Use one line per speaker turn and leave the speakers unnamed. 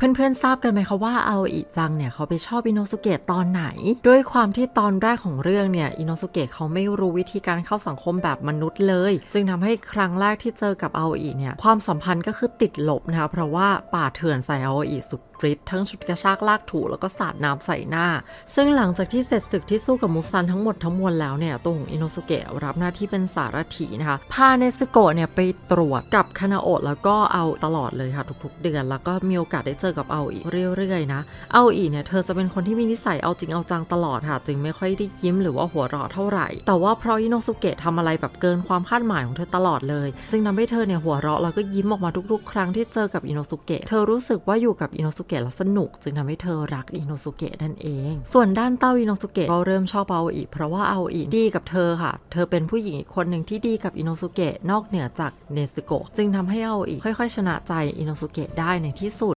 เพื่อนๆทราบกันไหมคะว่าอาโออิจังเนี่ยเขาไปชอบอินโนสุเกะตอนไหน ด้วยความที่ตอนแรกของเรื่องเนี่ยอินโนสุเกะเขาไม่รู้วิธีการเข้าสังคมแบบมนุษย์เลย จึงทำให้ครั้งแรกที่เจอกับอาโออิเนี่ยความสัมพันธ์ก็คือติดลบนะคะเพราะว่าป่าเถื่อนใส่อาโออิสุดฤทธิ์ทั้งชุดกระชากลากถูแล้วก็สาดน้ำใส่หน้า ซึ่งหลังจากที่เสร็จศึกที่สู้กับมุซันทั้งหมดทั้งมวลแล้วเนี่ยตัวของอินโนสุเกะรับหน้าที่เป็นสารถีนะคะพาเนสโกะเนี่ยไปตรวจกับคานาโอะแล้วก็เอาตลอดเลยค่ะทุกๆ เดือนแล้วก็มีโอกาสได้เจอกับเอาอีกเรื่อยๆนะ เอาอีเนี่ยเธอจะเป็นคนที่มีนิสัยเอาจริงเอาจังตลอดค่ะ จึงไม่ค่อยได้ยิ้มหรือว่าหัวเราะเท่าไหร่ แต่ว่าเพราะอินโนสุเกะทำอะไรแบบเกินความคาดหมายของเธอตลอดเลย จึงทำให้เธอเนี่ยหัวเราะแล้วก็ยิ้มออกมาทุกๆ ครั้งที่เจอกับอินโนสุเกะ เธอรู้สึกว่าอยู่กับอินโนสุเกะแล้วสนุก จึงทำให้เธอรักอินโนสุเกะนั่นเอง ส่วนด้านเต้าอินโนสุเกะก็เริ่มชอบเอาอีเพราะว่าเอาอีดีกับเธอค่ะ เธอเป็นผู้หญิงอีกคนหนึ่งที่ดีกับอินโนสุเกะนอกเหนือจากเนสโกะจึงทำให้เอาอีค่อยๆ ชนะใจอินโนสุเกะได้ในที่สุด